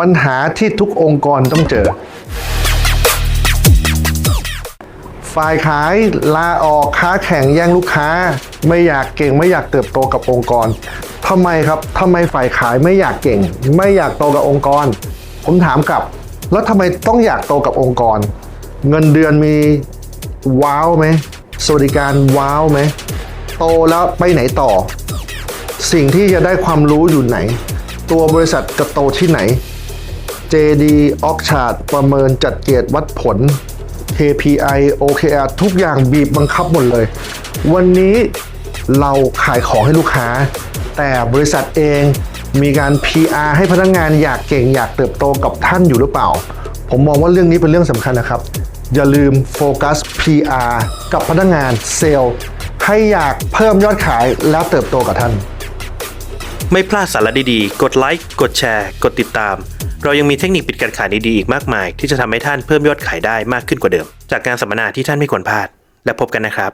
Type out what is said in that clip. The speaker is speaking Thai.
ปัญหาที่ทุกองค์กรต้องเจอ ฝ่ายขายลาออกค้าแข่งแย่งลูกค้า ไม่อยากเก่งไม่อยากเติบโตกับองค์กรทำไมครับทำไมฝ่ายขายไม่อยากเก่ง ไม่อยากโตกับองค์กร ผมถามกลับ แล้วทำไมต้องอยากโตกับองค์กร เงินเดือนมีว้าวไหมสวัสดิการว้าวไหมโตแล้วไปไหนต่อ สิ่งที่จะได้ความรู้อยู่ไหน ตัวบริษัทจะโตที่ไหน JD o c c h a r t ประเมินจัดเกียรติวัดผล KPI OKR ทุกอย่างบีบบังคับหมดเลย วันนี้เราขายของให้ลูกค้า แต่บริษัทเองมีการ PR ให้พนักงงานอยากเก่งอยากเติบโตกับท่านอยู่หรือเปล่า ผมมองว่าเรื่องนี้เป็นเรื่องสำคัญนะครับ อย่าลืมโฟกัส PR กับพนักงงานเซลล์ให้อยากเพิ่มยอดขายแล้วเติบโตกับท่าน ไม่พลาดสาระดีๆ กดไลค์ กดแชร์ กดติดตาม เรายังมีเทคนิคปิดการขายดีๆอีกมากมาย ที่จะทำให้ท่านเพิ่มยอดขายได้มากขึ้นกว่าเดิม จากการสัมมนาที่ท่านไม่ควรพลาด และพบกันนะครับ